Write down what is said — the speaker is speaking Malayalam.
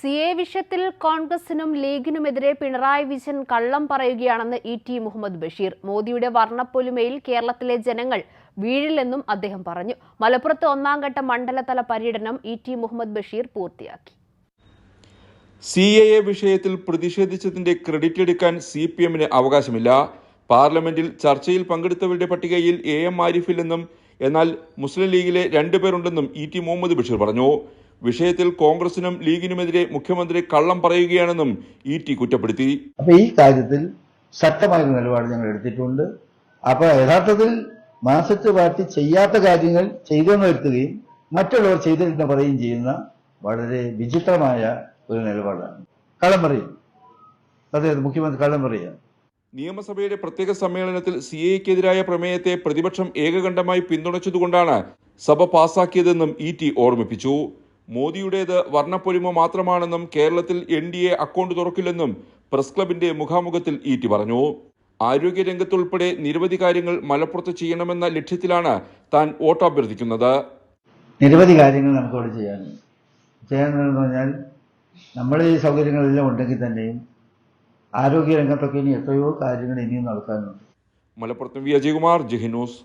സി എ വിഷയത്തിൽ കോൺഗ്രസിനും ലീഗിനുമെതിരെ പിണറായി വിജയൻ കള്ളം പറയുകയാണെന്ന് ഇ ടി മുഹമ്മദ് ബഷീർ. മോദിയുടെ വർണപ്പൊലിമയിൽ കേരളത്തിലെ ജനങ്ങൾ വീഴില്ലെന്നും അദ്ദേഹം പറഞ്ഞു. മലപ്പുറത്ത് ഒന്നാം ഘട്ട മണ്ഡലതല പര്യടനം ഇ ടി മുഹമ്മദ് ബഷീർ പൂർത്തിയാക്കി. സി എ എ വിഷയത്തിൽ പ്രതിഷേധിച്ചതിന്റെ ക്രെഡിറ്റ് എടുക്കാൻ സി പി എമ്മിന് അവകാശമില്ല. പാർലമെന്റിൽ ചർച്ചയിൽ പങ്കെടുത്തവരുടെ പട്ടികയിൽ എ എം ആരിഫില്ലെന്നും എന്നാൽ മുസ്ലിം ലീഗിലെ രണ്ടുപേരുണ്ടെന്നും ഇ ടി മുഹമ്മദ് ബഷീർ പറഞ്ഞു. വിഷയത്തിൽ കോൺഗ്രസിനും ലീഗിനുമെതിരെ മുഖ്യമന്ത്രി കള്ളം പറയുകയാണെന്നും ഇ ടി കുറ്റപ്പെടുത്തി. അപ്പൊ ഈ കാര്യത്തിൽ ശക്തമായ നിലപാട് ഞങ്ങൾ എടുത്തിട്ടുണ്ട്. അപ്പൊ യഥാർത്ഥത്തിൽ മാസത്ത് പാർട്ടി ചെയ്യാത്ത കാര്യങ്ങൾ ചെയ്തെന്ന് വരുത്തുകയും മറ്റുള്ളവർ ചെയ്തില്ലെന്ന് പറയുകയും ചെയ്യുന്ന വളരെ വിചിത്രമായ ഒരു നിലപാടാണ്. കള്ളം പറയും. അതെ മുഖ്യമന്ത്രി കള്ളം പറയുക നിയമസഭയുടെ പ്രത്യേക സമ്മേളനത്തിൽ സി എക്കെതിരായ പ്രമേയത്തെ പ്രതിപക്ഷം ഏകകണ്ഠമായി പിന്തുണച്ചതുകൊണ്ടാണ് സഭ പാസാക്കിയതെന്നും ഇ ടി ഓർമ്മിപ്പിച്ചു. മോദിയുടേത് വർണപ്പൊലിമ മാത്രമാണെന്നും കേരളത്തിൽ എൻ ഡി എ അക്കൗണ്ട് തുറക്കില്ലെന്നും പ്രസ് ക്ലബിന്റെ മുഖാമുഖത്തിൽ ഈറ്റി പറഞ്ഞു. ആരോഗ്യരംഗത്തുൾപ്പെടെ നിരവധി കാര്യങ്ങൾ മലപ്പുറത്ത് ചെയ്യണമെന്ന ലക്ഷ്യത്തിലാണ് താൻ വോട്ട് അഭ്യർത്ഥിക്കുന്നത്. നിരവധി കാര്യങ്ങൾ നമുക്കവിടെ ചെയ്യാനുണ്ട് ചെയ്യാനെന്ന് പറഞ്ഞാൽ നമ്മൾ ഈ സൗകര്യങ്ങളെല്ലാം ഉണ്ടെങ്കിൽ തന്നെയും ആരോഗ്യ രംഗത്തൊക്കെ ഇനി എത്രയോ കാര്യങ്ങൾ ഇനിയും നടക്കാനുണ്ട്. മലപ്പുറത്ത് വി അജയകുമാർ ജഹിനൂസ്